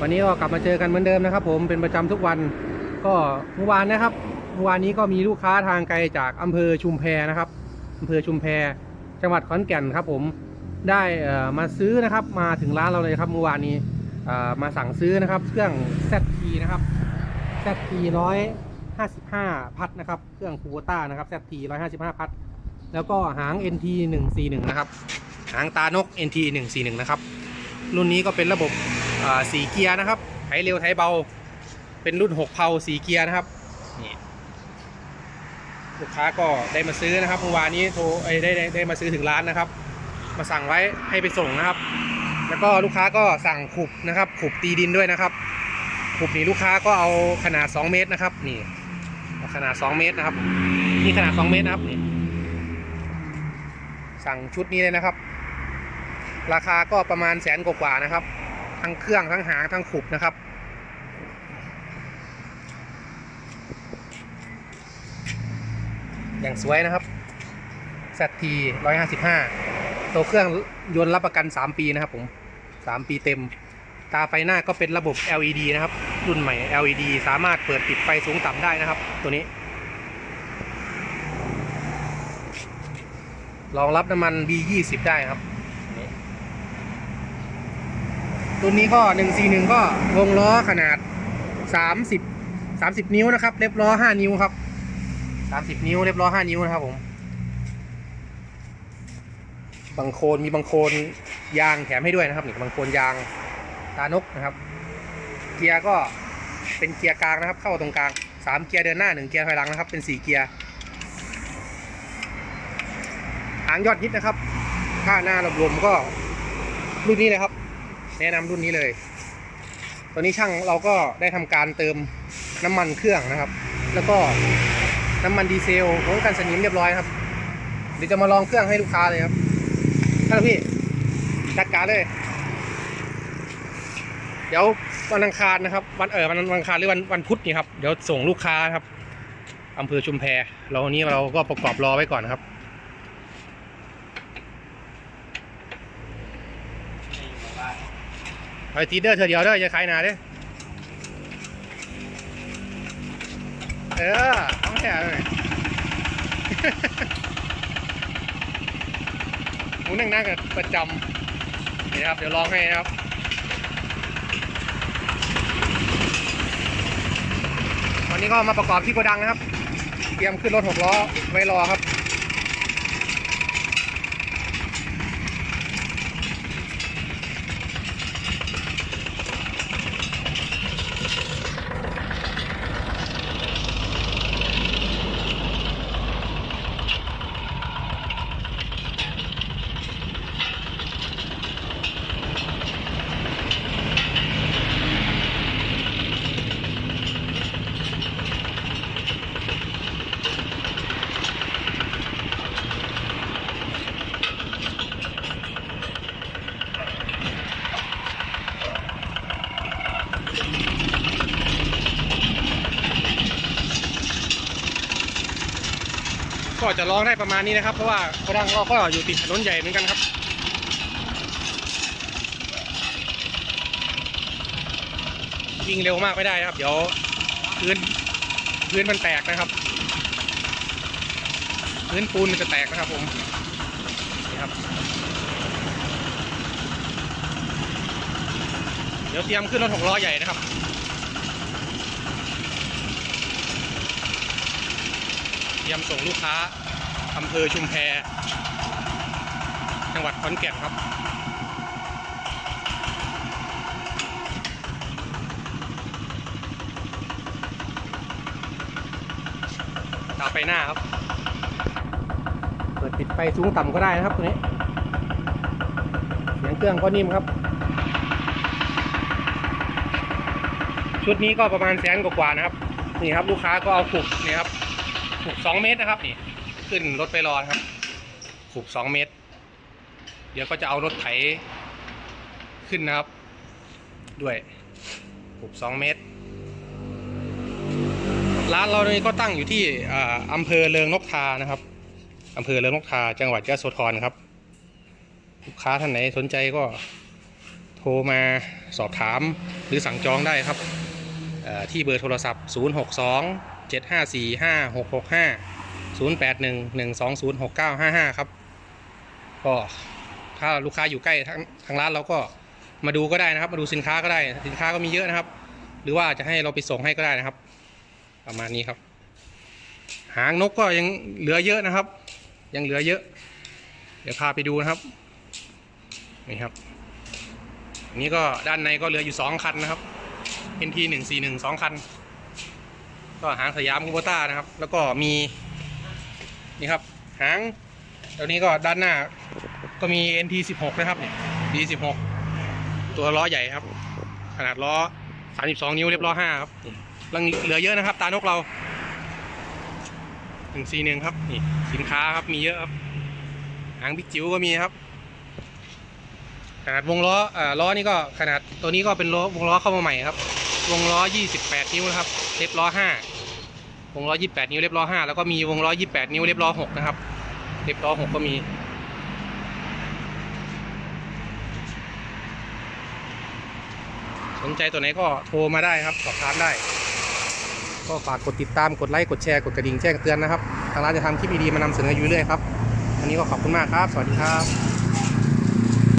วันนี้ก็กลับมาเจอกันเหมือนเดิมนะครับ ผมเป็นประจำทุกวัน ก็เมื่อวานนะครับเมื่อวานนี้ก็มีลูกค้าทางไกลจากอำเภอชุมแพนะครับอำเภอชุมแพ จังหวัดขอนแก่นครับ ผมได้มาซื้อนะครับ มาถึงร้านเราเลยครับเมื่อวานนี้มาสั่งซื้อนะครับ เครื่อง ZT นะครับ ZT 155 พัดนะครับ เครื่องคูโบต้านะครับ ZT 155 พัด แล้วก็หาง NT 141 นะครับ หางตานก NT 141 นะครับ รุ่นนี้ก็เป็นระบบ สีเกียร์นะครับไถเร็วไถเบา เป็นรุ่น6เพาสีเกียร์นะครับนี่ลูกค้าก็ได้มาซื้อนะครับเมื่อวานนี้โทรเอ้ได้ได้ได้มาซื้อถึงร้านนะครับ มาสั่งไว้ให้ไปส่งนะครับ แล้วก็ลูกค้าก็สั่งขุบนะครับขุบตีดินด้วยนะครับขุบนี้ลูกค้าก็เอาขนาด 2 เมตรนะครับนี่เอาขนาด 2 เมตรนะครับนี่ขนาด 2 เมตรนะครับนี่สั่งชุดนี้เลยนะครับ ราคาก็ประมาณแสนกว่าๆนะครับ ทั้งเครื่องทั้งหางทั้งขุบนะครับ อย่างสวยนะครับ ZT 155 ตัวเครื่องยนต์รับประกัน 3 ปีนะครับผม 3 ปีเต็ม ตาไฟหน้าก็เป็นระบบ LED นะครับ รุ่นใหม่ LED สามารถเปิดปิดไฟสูงต่ำได้นะครับ ตัวนี้รองรับน้ำมัน B20 ได้ครับนี่ รุ่นนี้ก็141ก็วงล้อขนาด 30 30 นิ้วนะครับ เล็บล้อ 5 นิ้วครับ 30 นิ้วเล็บล้อ 5 นิ้วนะครับผมบางโคนมีบางโคนยางแถมให้ด้วยนะครับนี่บางโคนยางตานกนะครับ เกียร์ก็เป็นเกียร์กลางนะครับ เข้าตรงกลางสามเกียร์เดินหน้าหนึ่งเกียร์ถอยหลังนะครับ เป็นสี่เกียร์หางยอดฮิตนะครับ ค่าหน้าระบบลมก็รุ่นนี้เลยครับ แนะนำรุ่นนี้เลย ตอนนี้ช่างเราก็ได้ทำการเติมน้ำมันเครื่องนะครับ แล้วก็น้ำมันดีเซลป้องกันสนิมเรียบร้อยครับ เดี๋ยวจะมาลองเครื่องให้ลูกค้าเลยครับท่านพี่จัดการเลย เดี๋ยววันอังคารนะครับ วันเออวันวันอังคารหรือวันวันพุธนี่ครับ เดี๋ยวส่งลูกค้าครับอำเภอชุมแพเราวันนี้เราก็ประกอบรอไว้ก่อนนครับ เอาทีเดอร์เธอเดียวเด้ออย่าขายหนาเด้เออต้องแถเลยหมูนั่งนั่งกับประจำนี่ครับ เดี๋ยวลองให้นะครับวันนี้ก็มาประกอบที่โกดังนะครับ เตรียมขึ้นรถหกล้อไว้รอครับ จะร้องได้ประมาณนี้นะครับ เพราะว่าโกดังเราก็อยู่ติดถนนใหญ่เหมือนกันครับวิ่งเร็วมากไม่ได้นะครับ เดี๋ยวพื้นพื้นมันแตกนะครับพื้นปูนมันจะแตกนะครับผมนี่ครับ เดี๋ยวเตรียมขึ้นรถหกล้อใหญ่นะครับเตรียมส่งลูกค้า อำเภอชุมแพ จังหวัดขอนแก่นครับ ตาไฟหน้าครับ เปิดปิดไฟสูงต่ำก็ได้นะครับตัวนี้ เสียงเครื่องก็นิ่มครับ ชุดนี้ก็ประมาณแสนกว่าๆนะครับ นี่ครับลูกค้าก็เอาขุกนี่ครับขุบสองเมตรนะครับนี่ ขึ้นรถไปรอครับ ขุบสองเมตร เดี๋ยวก็จะเอารถไถขึ้นนะครับ ด้วยขุบสองเมตร ร้านเรานี่ก็ตั้งอยู่ที่อ่าอำเภอเริงนกทานะครับอำเภอเริงนกทาจังหวัดยะโสธรครับ ลูกค้าท่านไหนสนใจก็โทรมาสอบถามหรือสั่งจองได้ครับที่เบอร์โทรศัพท์ 062 754 5665 081 120 6955 ครับ ก็ถ้าลูกค้าอยู่ใกล้ทางทางร้านเราก็มาดูก็ได้นะครับ มาดูสินค้าก็ได้สินค้าก็มีเยอะนะครับ หรือว่าจะให้เราไปส่งให้ก็ได้นะครับ ประมาณนี้ครับ หางนกก็ยังเหลือเยอะนะครับ ยังเหลือเยอะ เดี๋ยวพาไปดูนะครับนี่ครับอันนี้ก็ด้านในก็เหลืออยู่สองคันนะครับ NT หนึ่งสี่หนึ่งสองคัน ก็หางสยามคูโบต้านะครับ แล้วก็มี นี่ครับหางตัวนี้ก็ด้านหน้าก็มี NT สิบหกนะครับเนี่ย D สิบหกตัวล้อใหญ่ครับ ขนาดล้อสามสิบสองนิ้วเรียบล้อห้าครับนี่ยังเหลือเยอะนะครับ ตานกเราหนึ่งสี่หนึ่งครับนี่สินค้าครับมีเยอะครับหางบิ๊กจิ๋วก็มีครับ ขนาดวงล้ออ่อล้อนี่ก็ขนาดตัวนี้ก็เป็นล้อวงล้อเข้ามาใหม่ครับ วงล้อ 28 นิ้วนะครับเล็บล้อ 5 วงล้อ28นิ้วเล็บล้อ5แล้วก็มีวงล้อ28นิ้วเล็บล้อ6นะครับ เล็บล้อ6ก็มี สนใจตัวไหนก็โทรมาได้ครับ สอบถามได้ ก็ฝากกดติดตามกดไลค์กดแชร์กดกระดิ่งแจ้งเตือนนะครับ ทางร้านจะทำคลิปดีๆมานำเสนออยู่เรื่อยครับวันนี้ก็ขอบคุณมากครับ สวัสดีครับ